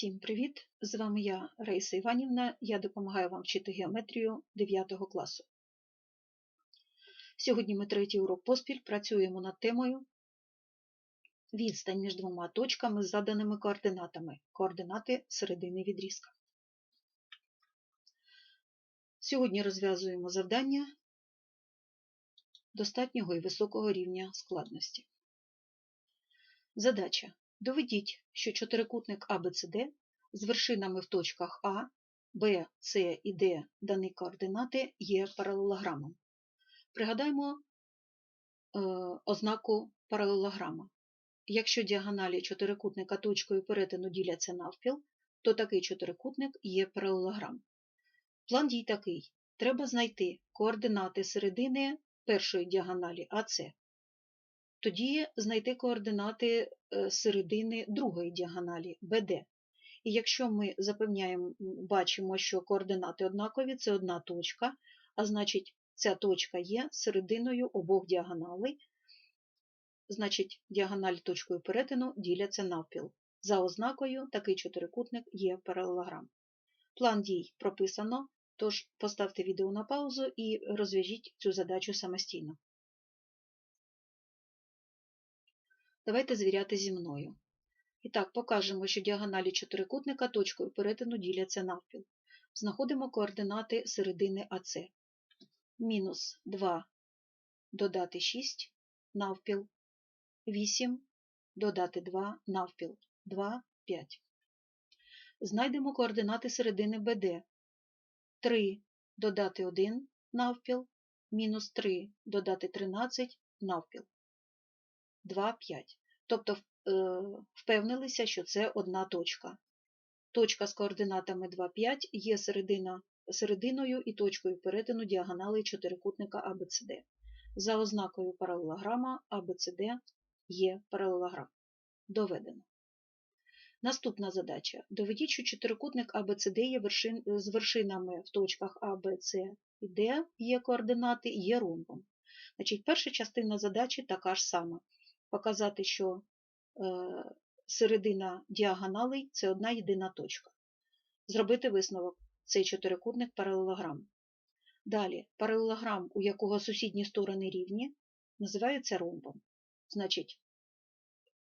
Всім привіт! З вами я, Раїса Іванівна. Я допомагаю вам вчити геометрію 9 класу. Сьогодні ми третій урок поспіль працюємо над темою відстань між двома точками з заданими координатами. Координати середини відрізка. Сьогодні розв'язуємо завдання достатнього і високого рівня складності. Задача. Доведіть, що чотирикутник ABCD з вершинами в точках А, Б, С і Д дані координати є паралелограмом. Пригадаємо е, ознаку паралелограма. Якщо діагоналі чотирикутника точкою перетину діляться навпіл, то такий чотирикутник є паралелограм. План дій такий. Треба знайти координати середини першої діагоналі АС. Тоді знайти координати середини другої діагоналі БД. І якщо ми запевняємо, бачимо, що координати однакові, це одна точка, а значить, ця точка є серединою обох діагоналей, значить, діагональ точкою перетину діляться навпіл. За ознакою такий чотирикутник є паралелограм. План дій прописано, тож поставте відео на паузу і розв'яжіть цю задачу самостійно. Давайте звіряти зі мною. І так, покажемо, що діагоналі чотирикутника точкою перетину діляться навпіл. Знаходимо координати середини АС. Мінус 2 додати 6 навпіл, 8 додати 2 навпіл, 2, 5. Знайдемо координати середини БД. 3 додати 1 навпіл, мінус 3 додати 13 навпіл. 2, 5. Тобто впевнилися, що це одна точка. Точка з координатами 2, 5 є середина, серединою і точкою перетину діагоналей чотирикутника ABCD. За ознакою паралелограма ABCD є паралелограм. Доведено. Наступна задача. Доведіть, що чотирикутник ABCD є вершин, з вершинами в точках А, Б, С і Д є координати, є ромбом. Значить, Перша частина задачі така ж сама показати, що е, середина діагоналей це одна єдина точка. Зробити висновок цей чотирикутник паралелограм. Далі, паралелограм, у якого сусідні сторони рівні, називається ромбом. Значить,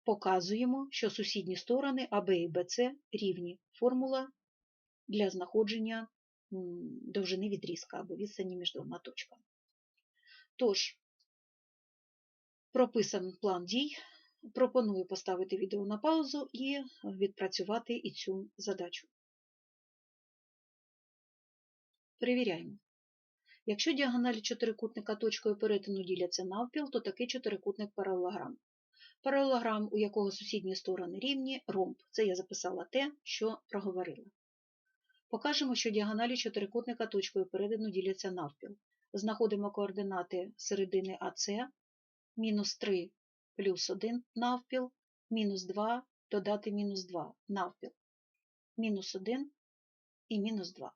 показуємо, що сусідні сторони АБ і БЦ рівні. Формула для знаходження довжини відрізка або відстані між двома точками. Тож, прописаний план дій. Пропоную поставити відео на паузу і відпрацювати і цю задачу. Перевіряємо. Якщо діагоналі чотирикутника точкою перетину діляться навпіл, то такий чотирикутник паралелограм. Паралелограм, у якого сусідні сторони рівні, ромб. Це я записала те, що проговорила. Покажемо, що діагоналі чотирикутника точкою перетину діляться навпіл. Знаходимо координати середини АС, мінус 3 плюс 1 навпіл, мінус 2 додати мінус 2 навпіл, мінус 1 і мінус 2.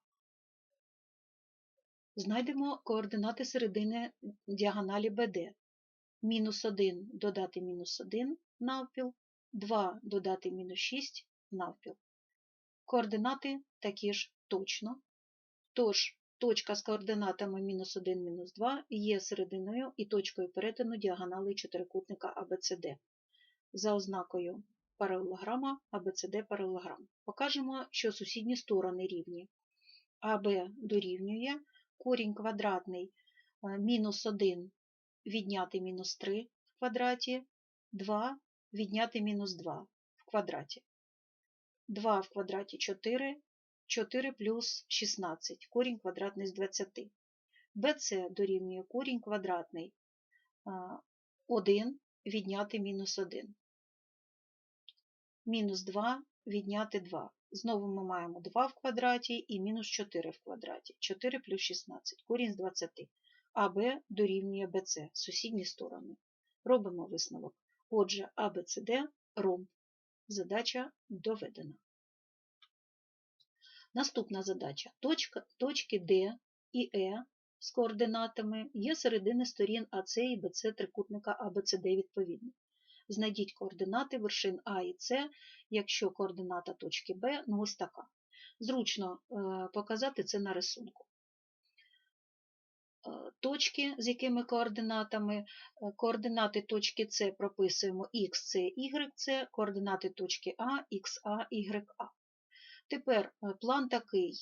Знайдемо координати середини діагоналі БД. Мінус 1 додати мінус 1 навпіл, 2 додати мінус 6 навпіл. Координати такі ж точно. Тож, точка з координатами мінус 1, мінус 2 є серединою і точкою перетину діагонали чотирикутника ABCD. За ознакою паралелограма ABCD паралелограм. Покажемо, що сусідні сторони рівні. АБ дорівнює корінь квадратний мінус 1 відняти мінус 3 в квадраті, 2 відняти мінус 2 в квадраті. 2 в квадраті 4, 4 плюс 16, корінь квадратний з 20. BC дорівнює корінь квадратний 1 відняти мінус 1. Мінус 2 відняти 2. Знову ми маємо 2 в квадраті і мінус 4 в квадраті. 4 плюс 16, корінь з 20. АБ дорівнює БЦ, сусідні сторони. Робимо висновок. Отже, АБЦД ромб. Задача доведена. Наступна задача. Точка, точки D і E з координатами є середини сторін АС і БЦ трикутника АБЦД відповідно. Знайдіть координати вершин А і С, якщо координата точки Б ну ось така. Зручно е, показати це на рисунку. Е, точки, з якими координатами. Е, координати точки С прописуємо X, С, Y, С, координати точки А, XA, YA. Тепер план такий.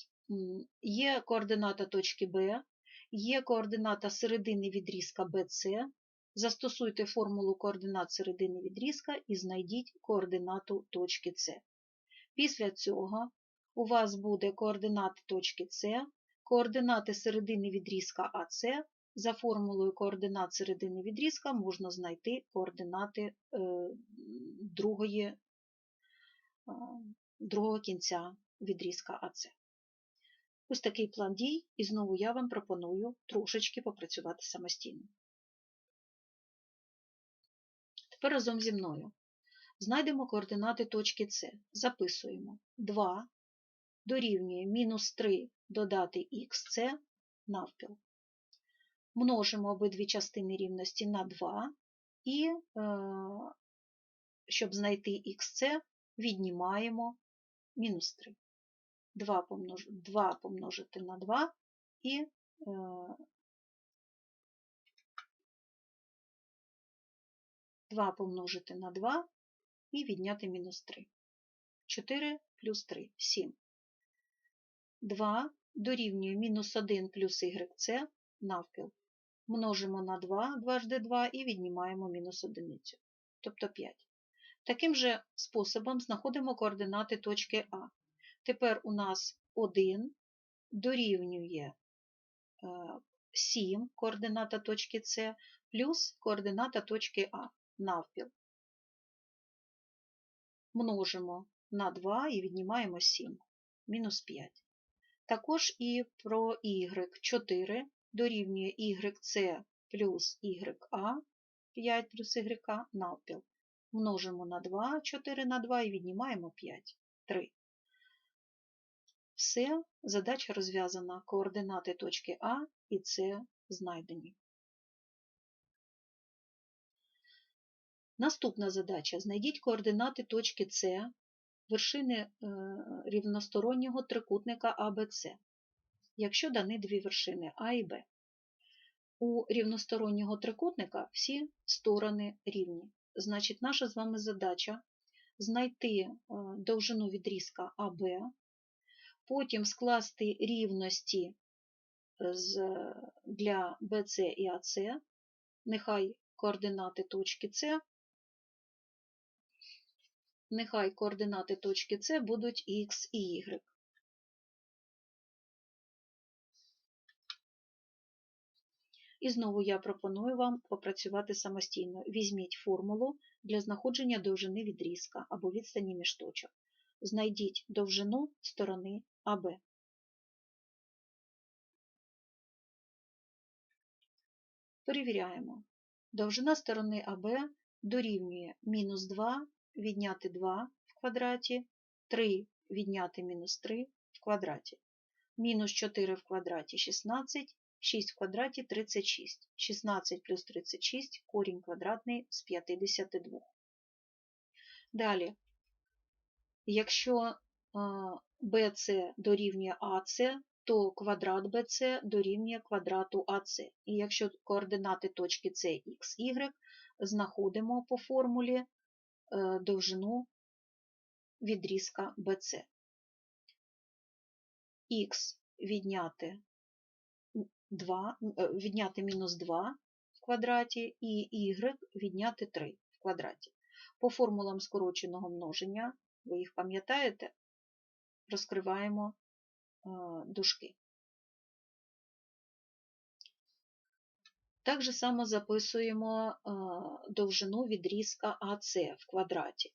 Є координата точки Б, є координата середини відрізка BC. Застосуйте формулу координат середини відрізка і знайдіть координату точки С. Після цього у вас буде координати точки С, координати середини відрізка АС. За формулою координат середини відрізка можна знайти координати е, другої, е, другого кінця відрізка АС. Ось такий план дій, і знову я вам пропоную трошечки попрацювати самостійно. Тепер разом зі мною. Знайдемо координати точки С. Записуємо 2 дорівнює мінус 3 додати х навпіл. Множимо обидві частини рівності на 2 і, е, щоб знайти х, віднімаємо мінус 3. 2 помнож... 2 помножити на 2 і е... 2 помножити на 2 і відняти мінус 3. 4 плюс 3 7. 2 дорівнює мінус 1 плюс yc навпіл. Множимо на 2 2 2 і віднімаємо мінус 1, тобто 5. Таким же способом знаходимо координати точки А. Тепер у нас 1 дорівнює 7 е, координата точки С плюс координата точки А навпіл. Множимо на 2 і віднімаємо 7, мінус 5. Також і про y 4 дорівнює yc плюс ya, 5 плюс y навпіл. Множимо на 2, 4 на 2 і віднімаємо 5, 3. Все, задача розв'язана, координати точки А і С знайдені. Наступна задача. Знайдіть координати точки С, вершини е, рівностороннього трикутника АБЦ, якщо дані дві вершини А і Б. У рівностороннього трикутника всі сторони рівні. Значить, наша з вами задача знайти е, довжину відрізка АБ потім скласти рівності для BC і AC, нехай координати точки С, нехай координати точки С будуть Х і Y. І знову я пропоную вам попрацювати самостійно. Візьміть формулу для знаходження довжини відрізка або відстані між точок. Знайдіть довжину сторони АБ. Перевіряємо. Довжина сторони АБ дорівнює мінус 2 відняти 2 в квадраті, 3 відняти мінус 3 в квадраті. Мінус 4 в квадраті 16, 6 в квадраті 36. 16 плюс 36 корінь квадратний з 52. Далі Якщо BC дорівнює AC, то квадрат BC дорівнює квадрату AC. І якщо координати точки С, Х, Y, знаходимо по формулі е, довжину відрізка BC. Х відняти 2, е, відняти мінус 2 в квадраті і y відняти 3 в квадраті. По формулам скороченого множення ви їх пам'ятаєте, розкриваємо е, дужки. Так же само записуємо е, довжину відрізка АС в квадраті.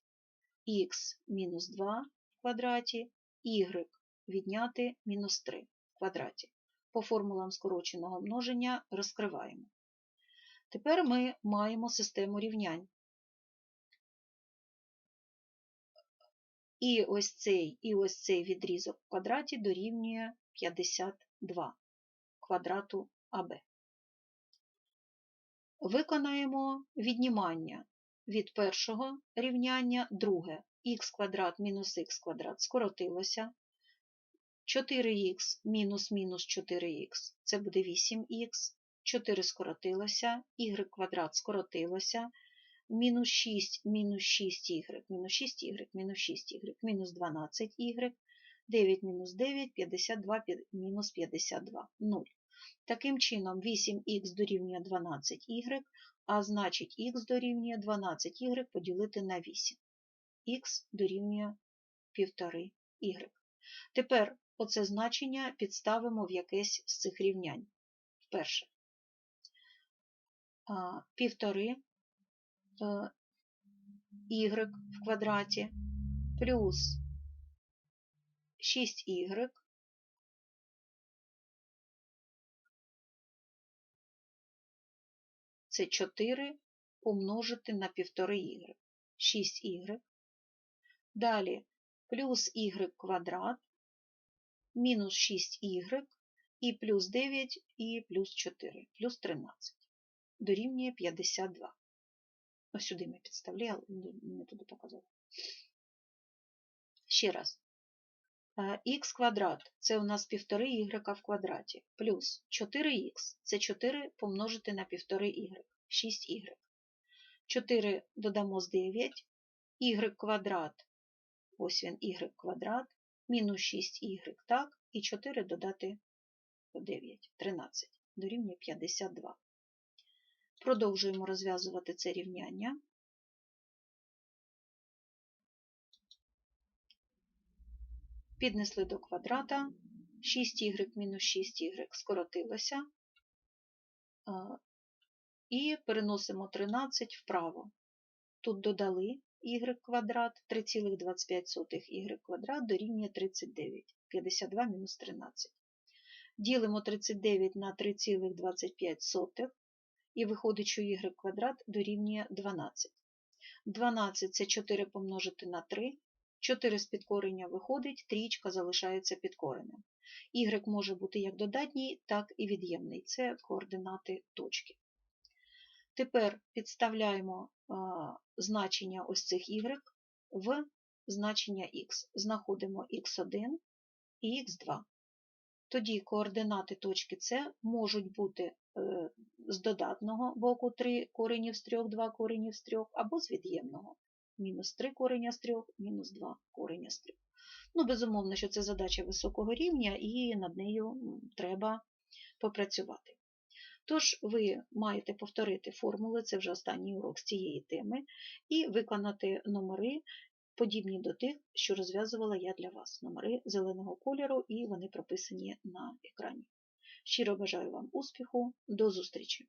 Х мінус 2 в квадраті, y відняти мінус 3 в квадраті. По формулам скороченого множення розкриваємо. Тепер ми маємо систему рівнянь. І ось цей і ось цей відрізок в квадраті дорівнює 52 квадрату АБ. Виконаємо віднімання від першого рівняння, друге х квадрат мінус х квадрат скоротилося. 4х мінус мінус 4х це буде 8х, 4 скоротилося, y квадрат скоротилося, мінус 6 мінус 6y, мінус 6y, мінус 6y, мінус 12y, 9 мінус 9, 52 мінус 52, 0. Таким чином 8х дорівнює 12y, а значить х дорівнює 12y поділити на 8. х дорівнює 1,5y. Тепер оце значення підставимо в якесь з цих рівнянь. Перше. Півтори y в квадраті плюс 6y це 4 помножити на 1,5y. 6y. Далі плюс y квадрат мінус 6y і плюс 9 і плюс 4, плюс 13. Дорівнює 52. Ось сюди ми підставляли, не туди показали. Ще раз. х квадрат це у нас 1,5y в квадраті, плюс 4х це 4 помножити на 1,5y, 6y. 4 додамо з 9, y квадрат, ось він y квадрат, мінус 6y, так, і 4 додати 9, 13, дорівнює 52. Продовжуємо розв'язувати це рівняння. Піднесли до квадрата, 6y мінус 6y скоротилося, і переносимо 13 вправо. Тут додали y квадрат, 3,25 y квадрат дорівнює 39, 52 мінус 13. Ділимо 39 на 3,25 і виходить, що y квадрат дорівнює 12. 12 це 4 помножити на 3. 4 з підкорення виходить, трієчка залишається під коренем. Y може бути як додатній, так і від'ємний. Це координати точки. Тепер підставляємо значення ось цих y в значення x. Знаходимо x1 і x2. Тоді координати точки С можуть бути е, з додатного боку 3 коренів з 3, 2 коренів з 3, або з від'ємного мінус 3 кореня з 3, мінус 2 кореня з 3. Ну, безумовно, що це задача високого рівня, і над нею треба попрацювати. Тож, ви маєте повторити формули, це вже останній урок з цієї теми, і виконати номери, подібні до тих, що розв'язувала я для вас. Номери зеленого кольору, і вони прописані на екрані. Щиро бажаю вам успіху, до зустрічі!